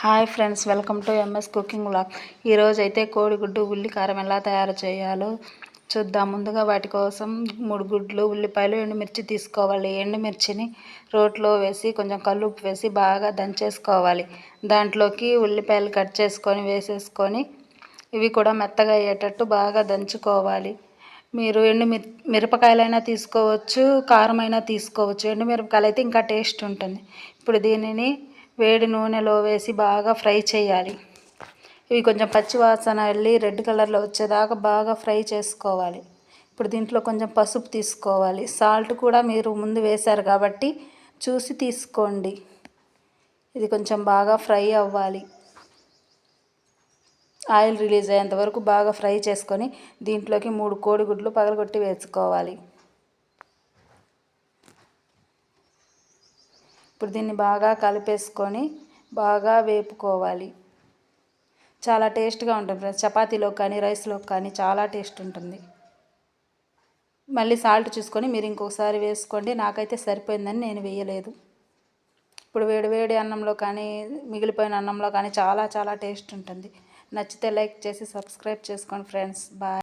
Hi friends welcome to MS cooking vlog. ఈరోజు అయితే కోడిగుడ్డు ఉల్లి కారం ఎలా తయారు చేయాలో చూద్దాం. ముందుగా వాటి కోసం మూడు గుడ్లు ఉల్లిపాయలు ఎండుమిర్చి తీసుకోవాలి. ఎండుమిర్చిని రోట్లో వేసి కొంచెం కల్లుప్పు వేసి బాగా దంచేసుకోవాలి. దాంట్లోకి ఉల్లిపాయలు కట్ చేసుకొని వేసేసుకొని ఇవి కూడా మెత్తగా అయ్యేటట్టు బాగా దంచుకోవాలి. మీరు ఎండు మిరపకాయలైనా తీసుకోవచ్చు కారమైనా తీసుకోవచ్చు. ఎండు మిరపకాయలు అయితే ఇంకా టేస్ట్ ఉంటుంది. ఇప్పుడు దీనిని వేడి నూనెలో వేసి బాగా ఫ్రై చేయాలి. ఇవి కొంచెం పచ్చి వాసన వెళ్ళి రెడ్ కలర్లో వచ్చేదాకా బాగా ఫ్రై చేసుకోవాలి. ఇప్పుడు దీంట్లో కొంచెం పసుపు తీసుకోవాలి. సాల్ట్ కూడా మీరు ముందు వేశారు కాబట్టి చూసి తీసుకోండి. ఇది కొంచెం బాగా ఫ్రై అవ్వాలి. ఆయిల్ రిలీజ్ అయ్యేంత వరకు బాగా ఫ్రై చేసుకొని దీంట్లోకి మూడు కోడిగుడ్లు పగలగొట్టి వేసుకోవాలి. ఇప్పుడు దీన్ని బాగా కలిపేసుకొని బాగా వేపుకోవాలి. చాలా టేస్ట్గా ఉంటుంది ఫ్రెండ్స్. చపాతీలో కానీ రైస్లో కానీ చాలా టేస్ట్ ఉంటుంది. మళ్ళీ సాల్ట్ చూసుకొని మీరు ఇంకొకసారి వేసుకోండి. నాకైతే సరిపోయిందని నేను వేయలేదు. ఇప్పుడు వేడి వేడి అన్నంలో కానీ మిగిలిపోయిన అన్నంలో కానీ చాలా చాలా టేస్ట్ ఉంటుంది. నచ్చితే లైక్ చేసి సబ్స్క్రైబ్ చేసుకోండి ఫ్రెండ్స్. బాయ్.